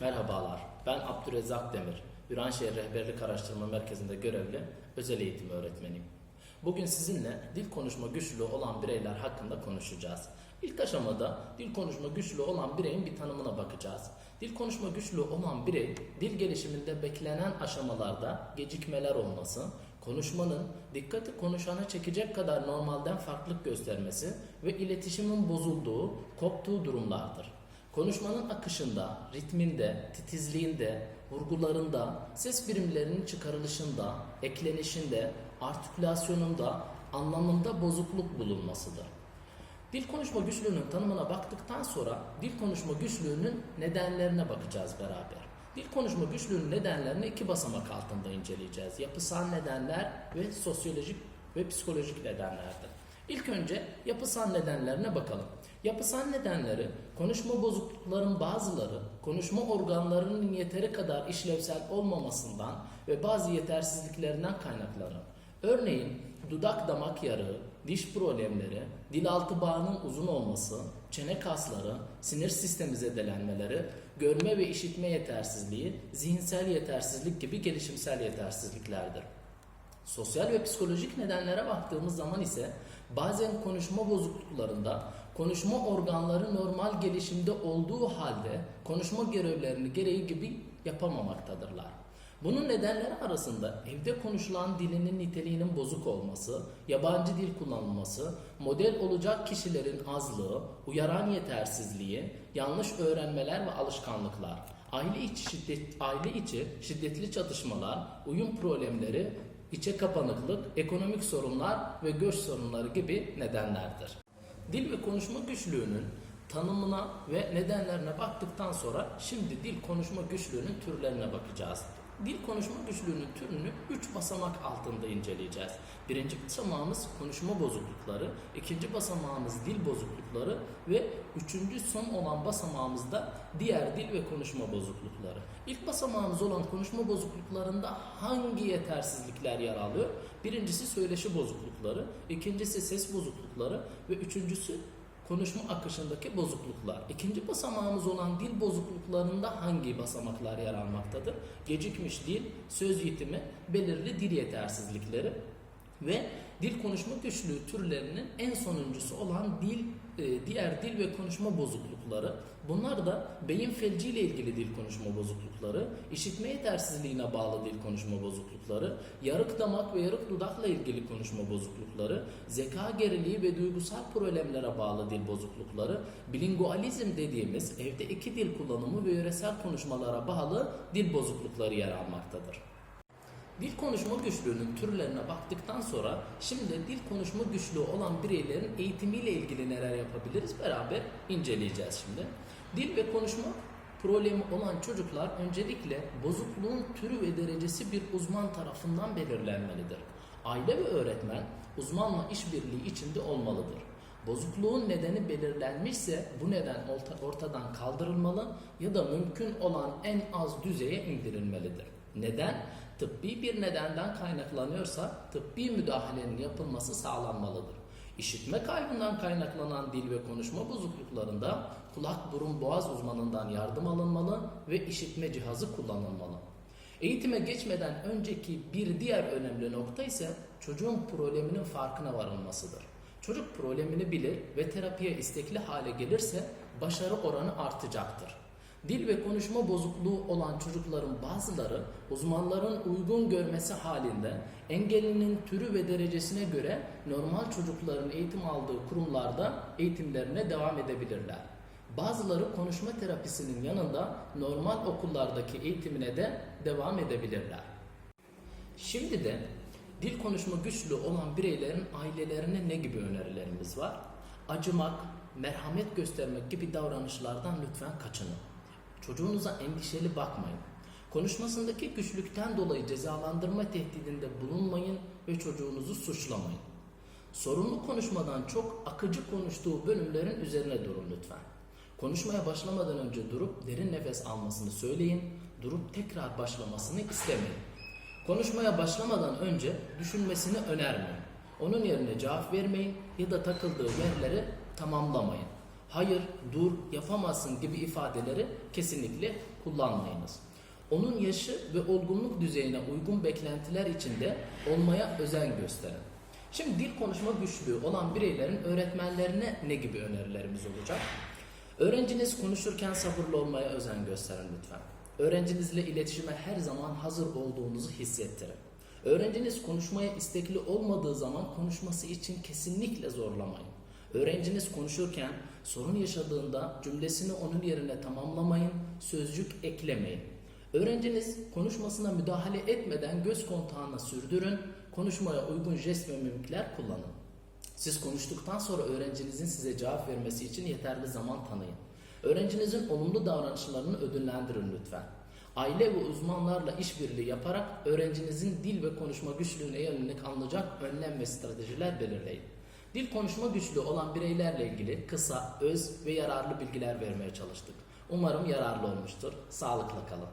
Merhabalar, ben Abdürezzak Demir. Viranşehir Rehberlik Araştırma Merkezi'nde görevli özel eğitim öğretmeniyim. Bugün sizinle dil konuşma güçlüğü olan bireyler hakkında konuşacağız. İlk aşamada dil konuşma güçlüğü olan bireyin bir tanımına bakacağız. Dil konuşma güçlüğü olan birey, dil gelişiminde beklenen aşamalarda gecikmeler olması, konuşmanın dikkati konuşana çekecek kadar normalden farklılık göstermesi ve iletişimin bozulduğu, koptuğu durumlardır. Konuşmanın akışında, ritminde, titizliğinde, vurgularında, ses birimlerinin çıkarılışında, eklenişinde, artikülasyonunda, anlamında bozukluk bulunmasıdır. Dil konuşma güçlüğünün tanımına baktıktan sonra dil konuşma güçlüğünün nedenlerine bakacağız beraber. Dil konuşma güçlüğünün nedenlerini iki basamak altında inceleyeceğiz. Yapısal nedenler ve sosyolojik ve psikolojik nedenlerdir. İlk önce yapısal nedenlerine bakalım. Yapısal nedenleri konuşma bozuklukların bazıları konuşma organlarının yeteri kadar işlevsel olmamasından ve bazı yetersizliklerinden kaynaklanır. Örneğin dudak damak yarığı, diş problemleri, dil altı bağının uzun olması, çene kasları, sinir sistemi zedelenmeleri, görme ve işitme yetersizliği, zihinsel yetersizlik gibi gelişimsel yetersizliklerdir. Sosyal ve psikolojik nedenlere baktığımız zaman ise bazen konuşma bozukluklarında konuşma organları normal gelişimde olduğu halde konuşma görevlerini gereği gibi yapamamaktadırlar. Bunun nedenleri arasında evde konuşulan dilinin niteliğinin bozuk olması, yabancı dil kullanılması, model olacak kişilerin azlığı, uyaran yetersizliği, yanlış öğrenmeler ve alışkanlıklar, aile içi şiddet, aile içi şiddetli çatışmalar, uyum problemleri, içe kapanıklık, ekonomik sorunlar ve göç sorunları gibi nedenlerdir. Dil ve konuşma güçlüğünün tanımına ve nedenlerine baktıktan sonra şimdi dil konuşma güçlüğünün türlerine bakacağız. Dil konuşma güçlüğünün türünü 3 basamak altında inceleyeceğiz. Birinci basamağımız konuşma bozuklukları, ikinci basamağımız dil bozuklukları ve üçüncü son olan basamağımızda diğer dil ve konuşma bozuklukları. İlk basamağımız olan konuşma bozukluklarında hangi yetersizlikler yer alıyor? Birincisi söyleşi bozuklukları, ikincisi ses bozuklukları ve üçüncüsü konuşma akışındaki bozukluklar. İkinci basamağımız olan dil bozukluklarında hangi basamaklar yer almaktadır? Gecikmiş dil, söz yitimi, belirli dil yetersizlikleri ve dil konuşma güçlüğü türlerinin en sonuncusu olan dil diğer dil ve konuşma bozuklukları. Bunlar da beyin felci ile ilgili dil konuşma bozuklukları, işitme yetersizliğine bağlı dil konuşma bozuklukları, yarık damak ve yarık dudakla ilgili konuşma bozuklukları, zeka geriliği ve duygusal problemlere bağlı dil bozuklukları, bilingualizm dediğimiz evde iki dil kullanımı ve yöresel konuşmalara bağlı dil bozuklukları yer almaktadır. Dil konuşma güçlüğünün türlerine baktıktan sonra şimdi dil konuşma güçlüğü olan bireylerin eğitimiyle ilgili neler yapabiliriz beraber inceleyeceğiz şimdi. Dil ve konuşma problemi olan çocuklar öncelikle bozukluğun türü ve derecesi bir uzman tarafından belirlenmelidir. Aile ve öğretmen uzmanla işbirliği içinde olmalıdır. Bozukluğun nedeni belirlenmişse bu neden orta- ortadan kaldırılmalı ya da mümkün olan en az düzeye indirilmelidir. Neden? Tıbbi bir nedenden kaynaklanıyorsa tıbbi müdahalenin yapılması sağlanmalıdır. İşitme kaybından kaynaklanan dil ve konuşma bozukluklarında kulak burun boğaz uzmanından yardım alınmalı ve işitme cihazı kullanılmalı. Eğitime geçmeden önceki bir diğer önemli nokta ise çocuğun probleminin farkına varılmasıdır. Çocuk problemini bilir ve terapiye istekli hale gelirse başarı oranı artacaktır. Dil ve konuşma bozukluğu olan çocukların bazıları uzmanların uygun görmesi halinde engelinin türü ve derecesine göre normal çocukların eğitim aldığı kurumlarda eğitimlerine devam edebilirler. Bazıları konuşma terapisinin yanında normal okullardaki eğitimine de devam edebilirler. Şimdi de dil konuşma güçlüğü olan bireylerin ailelerine ne gibi önerilerimiz var? Acımak, merhamet göstermek gibi davranışlardan lütfen kaçının. Çocuğunuza endişeli bakmayın. Konuşmasındaki güçlükten dolayı cezalandırma tehdidinde bulunmayın ve çocuğunuzu suçlamayın. Sorunlu konuşmadan çok akıcı konuştuğu bölümlerin üzerine durun lütfen. Konuşmaya başlamadan önce durup derin nefes almasını söyleyin, durup tekrar başlamasını istemeyin. Konuşmaya başlamadan önce düşünmesini önermeyin. Onun yerine cevap vermeyin ya da takıldığı yerleri tamamlamayın. Hayır, dur, yapamazsın gibi ifadeleri kesinlikle kullanmayınız. Onun yaşı ve olgunluk düzeyine uygun beklentiler içinde olmaya özen gösterin. Şimdi dil konuşma güçlüğü olan bireylerin öğretmenlerine ne gibi önerilerimiz olacak? Öğrenciniz konuşurken sabırlı olmaya özen gösterin lütfen. Öğrencinizle iletişime her zaman hazır olduğunuzu hissettirin. Öğrenciniz konuşmaya istekli olmadığı zaman konuşması için kesinlikle zorlamayın. Öğrenciniz konuşurken sorun yaşadığında cümlesini onun yerine tamamlamayın, sözcük eklemeyin. Öğrenciniz konuşmasına müdahale etmeden göz kontağına sürdürün, konuşmaya uygun jest ve mimikler kullanın. Siz konuştuktan sonra öğrencinizin size cevap vermesi için yeterli zaman tanıyın. Öğrencinizin olumlu davranışlarını ödüllendirin lütfen. Aile ve uzmanlarla işbirliği yaparak öğrencinizin dil ve konuşma güçlüğüne yönelik alınacak önlem ve stratejiler belirleyin. Dil konuşma güçlüğü olan bireylerle ilgili kısa, öz ve yararlı bilgiler vermeye çalıştık. Umarım yararlı olmuştur. Sağlıkla kalın.